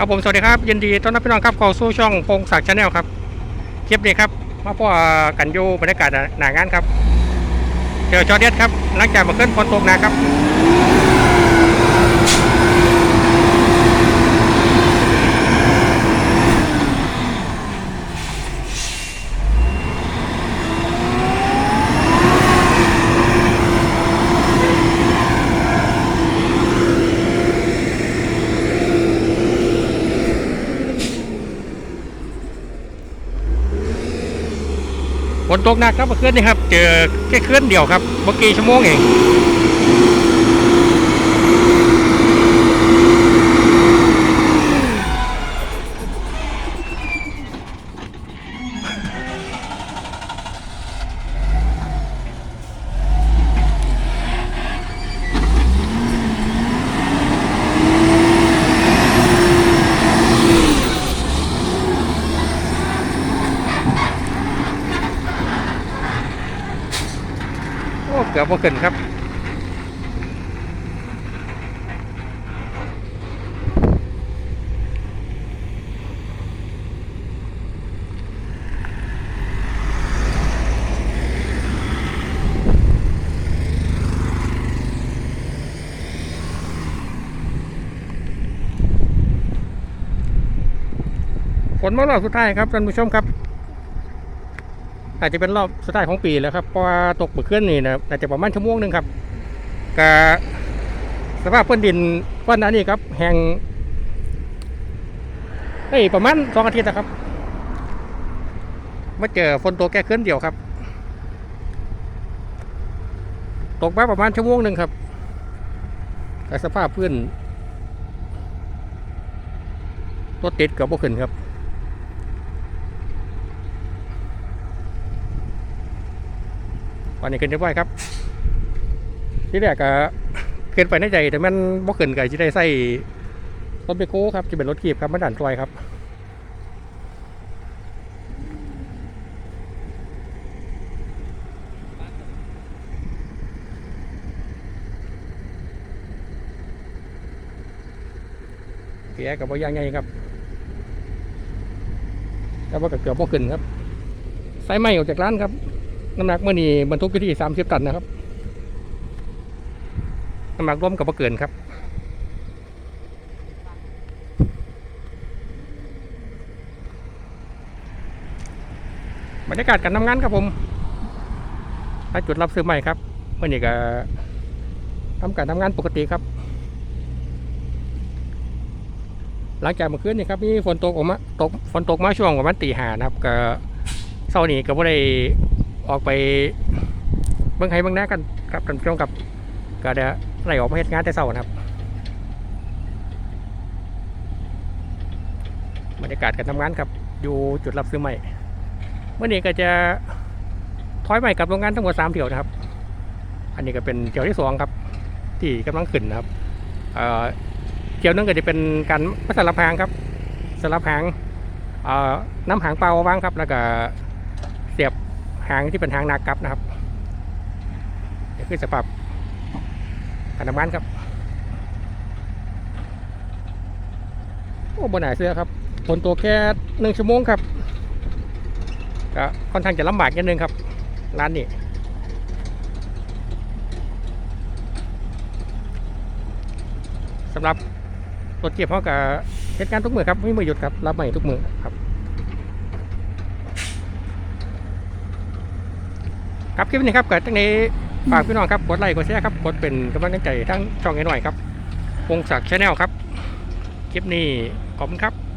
ครับผมสวัสดีครับยินดีต้อนรับพี่น้องครับเข้าสู่ช่องพงศักดิ์ชาแนลครับคลิปนี้ครับมาพ่อกันอยู่บรรยากาศหนางานครับเจอจอเด็ดครับหลังจากมาขึ้นฝนตกนะครับ นตกหนักครับเมื่อคืนนี่ครับ เจอแค่คืนเดียวครับเมื่อกี้ชั่วโมงเอง กือบว่าขึ้นครับฝนมารอบสุดท้ายครับท่านผู้ชมครับ อาจจะเป็นรอบสุดท้ายของปีแล้วครับเพราะว่าตกเมื่อคืนนี่นะอาจจะประมาณชั่วโมงหนึ่งครับกะสภาพพื้นดินวันนั้นนี่ครับแห้งเอ้ประมาณสองอาทิตย์นะครับมาเจอฝนตกแค่คืนเดียวครับ ตกมาประมาณชั่วโมงหนึ่งครับแต่สภาพพื้นรถติดเกือบบ่ขึ้นครับ วันนี้ขึ้นเรียบร้อยครับ ที่แรกก็ขึ้นไปในใจแต่มันบ่ขึ้นก็จะได้ใส่รถเบโก้ครับจะเป็นรถขีบครับมาดันซอยครับเกียร์กับบ่ย่างไงครับแต่ว่าก็เกือบบ่ขึ้นครับใส่ไม้ออกจากร้านครับ น้ำหนักเมื่อนี้บรรทุกอยู่ที่30ตันนะครับ น้ำหนักร่วมกับบ่เกินครับ บรรยากาศการทำงานครับผมณจุดรับซื้อใหม่ครับเมื่อนี้ก็ทำการทำงานปกติครับ หลังจากเมื่อคืนนี่ครับมีฝนตกออกมาตกฝนตกมาช่วงประมาณตีห้านะครับ ก็เช้านี้ก็บ่ได้ ออกไปเบื้องไห้เบื้องหน้ากันครับท่านผู้ชมครับก็เดี๋ยวไล่ออกมาเฮ็ดงานแต่เช้านะครับบรรยากาศการทำงานครับอยู่จุดรับซื้อใหม่เมื่อนี้ก็จะถอยใหม่กับโรงงานทั้งหมดสามเที่ยวนะครับ อันนี้ก็เป็นเที่ยวที่สองครับ ที่กำลังขึ้นนะครับเอ่อเที่ยวหนึงก็จะเป็นการมาสลับหางครับสลับหางน้ำหางเปล่าวางครับแล้วก็ หางที่เป็นหางนากับนะครับนี่คือสภาพการทำงานครับโอ้บนหนาเสื้อครับฝนตัวแค่หนึ่งชั่วโมงครับก็ค่อนข้างจะลำบากนิดนึงครับร้านนี้สำหรับรถเก็บเขากับเหตุการณ์ทุกมือครับไม่มือหยุดครับรับใหม่ทุกมือครับ ครับคลิปนี้ครับเกิดตั้งนี้ฝากพี่น้องครับกดไลค์กดแชร์ครับกดเป็นกำลังใจทั้งช่องไอ้หน่อยครับวงศักดิ์ชาแนลครับ คลิปนี้ขอบคุณครับ